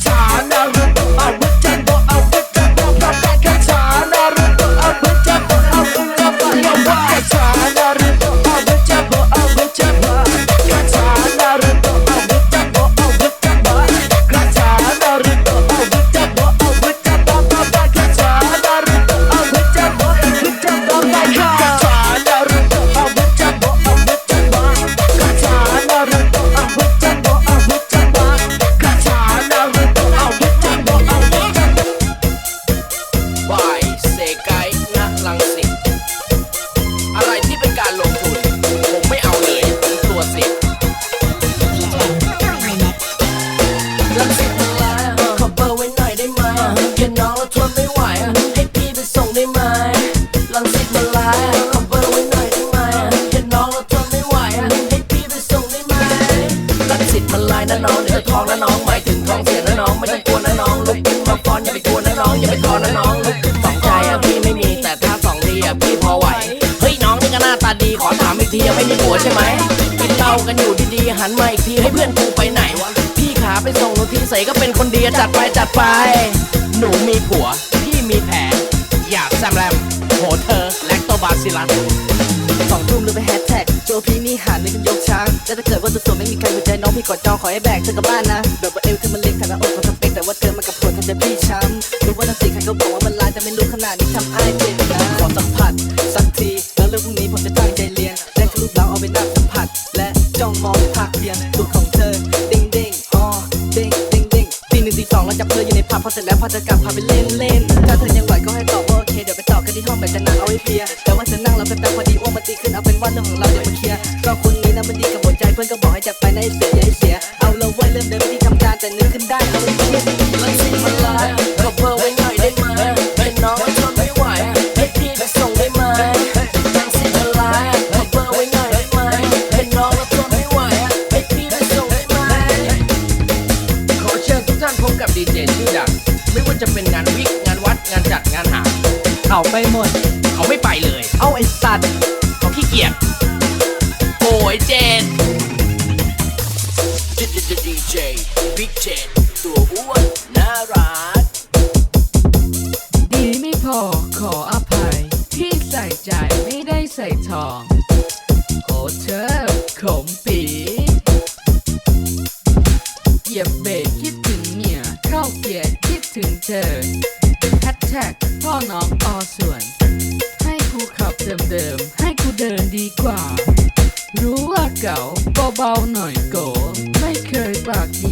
time. นะน้องเดี๋ยวจะท้องนะน้องไม่ถึงท้องเสียนะน้องไม่ต้องกลัวนะน้องลุกขึ้นมาฟ้อนอย่าไปกลัวนะน้องอย่าไปท้อนะน้องลุกขึ้นสองใจอะพี่ไม่มีแต่ถ้าสองดีอะพี่พอไหวเฮ้ยน้องนี่ก็หน้าตาดีขอถามอีกทีไม่มีผัวใช่ไหมกินเหล้ากันอยู่ดีๆหันมาอีกทีให้เพื่อนกูไปไหนวะพี่ขาไปส่งหนูทิ้งใส่ก็เป็นคนดีจัดไปจัดไป หนูมีผัวพี่มีแผลอยากแซมแรมโหเธอแลกตัวบาซิลัสสองทุ่มหรือไปแฮ ชแท็กโจพี่นี่หาเลยกันยกช้างแต่ถ้าเกิดว่าตัวๆไม่มีใครหัวใจน้องพี่กอดจองขอให้แบกเธอกลับบ้านนะแบบว่าเอวเธอมันเล็กขนาดอกของสเปกแต่ว่าเธอมากับผัวทำใจพี่ช้ำรู้ว่าทั้งสี่ใครก็บอกว่ามันลายแต่ไม่รู้ขนาดนี้ทำอ้ายเจ็บนะขอสัมผัสสักทีแล้วเรื่องพรุ่งนี้ผมจะตั้งใจเรียนและทะลุเราเอาไปนั่งสัมผัส และจ้องมองภาคเพียงสุดของเธอเด้งเด้งอ๋อเด้งเด้งเด้งตีหนึ่งตีสองเราจับเธออยู่ในผับพอเสร็จแล้วพอจะกลับพาไปเล่นเล่นถ้าเธอยังไหวก็ให้ตอบว่าโอเคเดี๋ยวไปต่อกันที่ห้องแบบจะนั่งเอาไว้เพลียแต่ว่าเธอนั่งเราแป๊บๆพอดีอ้วงมันตีขึ้นเอาเป็นว่าเรื่องของเราเดี๋ยว ไอ้สัตว์เขาขี้เกียจโอ้ยเจ เดิมๆ ให้กูเดินดีกว่า รู้ว่าเก่าเบาๆหน่อยโก ไม่เคยปากดี